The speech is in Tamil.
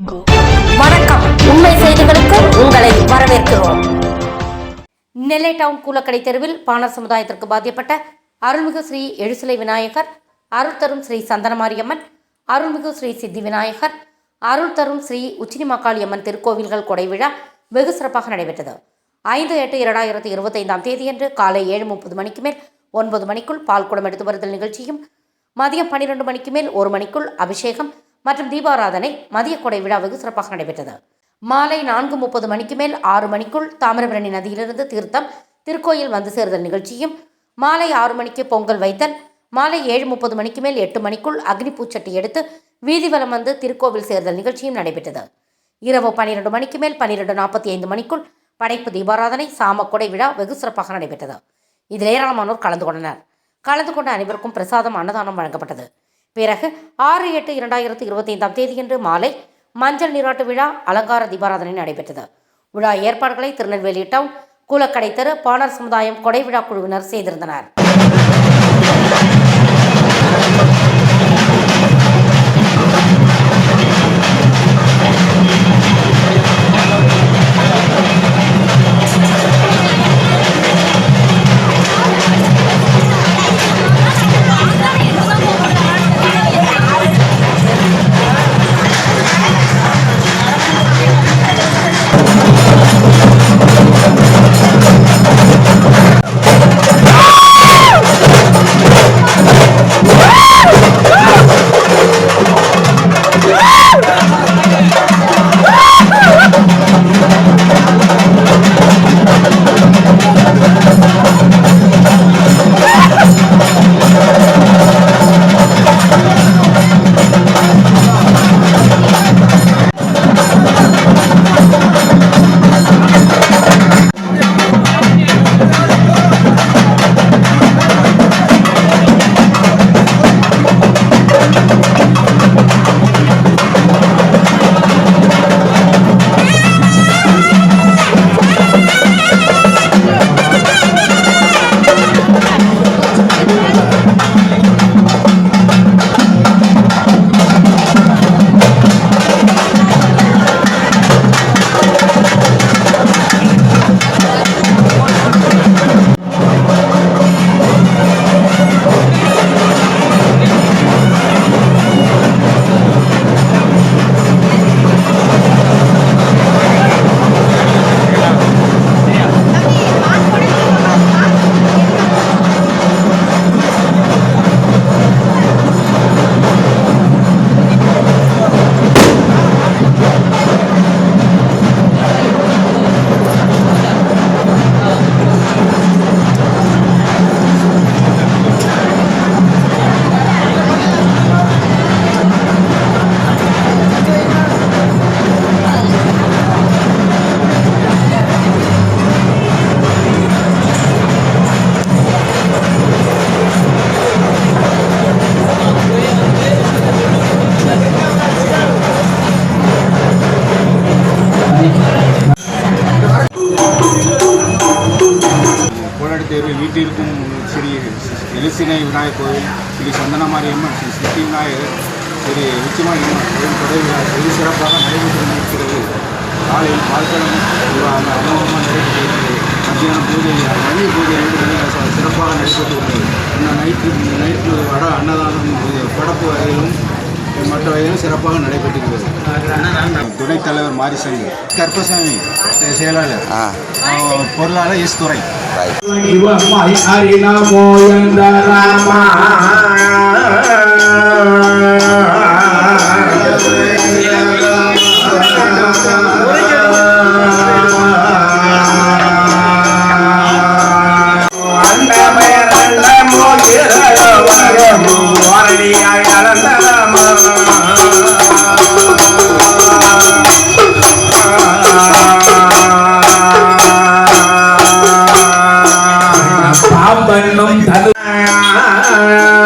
வணக்கம். உண்மை செய்திகளுக்கு உங்களை வரவேற்கிறோம். நெல்லை டவுன் கூலக்கடை தெருவில் பாணர் சமுதாயத்திற்கு பாதிக்கப்பட்ட அருள்மிகு ஸ்ரீ எழுசிலை விநாயகர் அருள் தரும் ஸ்ரீ சந்தனமாரியம்மன் அருள்மிகு ஸ்ரீ சித்தி விநாயகர் அருள் தரும் ஸ்ரீ உச்சினிமாக்காளியம்மன் திருக்கோவில்கள் கொடை விழா வெகு சிறப்பாக நடைபெற்றது. ஐந்து எட்டு இரண்டாயிரத்தி இருபத்தைந்தாம் தேதியன்று காலை ஏழு முப்பது மணிக்கு மேல் ஒன்பது மணிக்குள் பால் குடம் எடுத்து வருதல் நிகழ்ச்சியும் மதியம் பன்னிரண்டு மணிக்கு மேல் ஒரு மணிக்குள் அபிஷேகம் மற்றும் தீபாராதனை மதிய கொடை விழா வெகு சிறப்பாக நடைபெற்றது. மாலை நான்கு முப்பது மணிக்கு மேல் ஆறு மணிக்குள் தாமிரபரணி நதியிலிருந்து தீர்த்தம் திருக்கோயில் வந்து சேர்தல் நிகழ்ச்சியும் மாலை ஆறு மணிக்கு பொங்கல் வைத்தல் மாலை ஏழு முப்பது மணிக்கு மேல் எட்டு மணிக்குள் அக்னி பூச்சட்டி எடுத்து வீதி வலம் வந்து திருக்கோவில் சேர்தல் நிகழ்ச்சியும் நடைபெற்றது. இரவு பன்னிரண்டு மணிக்கு மேல் பன்னிரெண்டு நாற்பத்தி ஐந்து மணிக்குள் படைப்பு தீபாராதனை சாமக்கொடை விழா வெகு சிறப்பாக நடைபெற்றது. இதில் ஏராளமானோர் கலந்து கொண்டனர். கலந்து கொண்ட அனைவருக்கும் பிரசாதம் அன்னதானம் வழங்கப்பட்டது. பிறகு ஆறு எட்டு இரண்டாயிரத்தி இருபத்தி ஐந்தாம் தேதியன்று மாலை மஞ்சள் நீராட்டு விழா அலங்கார தீபாராதனை நடைபெற்றது. விழா ஏற்பாடுகளை திருநெல்வேலி டவுன் கூலக்கடை தெரு பாணர் சமுதாயம் கொடை விழா குழுவினர் செய்திருந்தனர். சுற்றி இருக்கும் ஸ்ரீ எலிசினை விநாயகர் கோவில் ஸ்ரீ சந்தனமாரியம்மன் ஸ்ரீ சித்தி விநாயகர் ஸ்ரீ உச்சிமாரியம்மன் கோவில் தொடர் வெகு சிறப்பாக நடைபெற்று இருக்கிறது காலையில் பால்கடம் அந்த அமோகமாக நடைபெற்றது மத்தியானம் பூஜை மதிய பூஜை சிறப்பாக நடைபெற்று இந்த நைட்டு நைட்டு வட அன்னதானம் படப்பு வகையிலும் வகையிலும் சிறப்பாக நடைபெற்றிருக்கிறது துணைத் தலைவர் மாரிசங்கர் கருப்பசாமி செயலாளர். பொருளாளர் எஸ் துறை ராமா? Ah.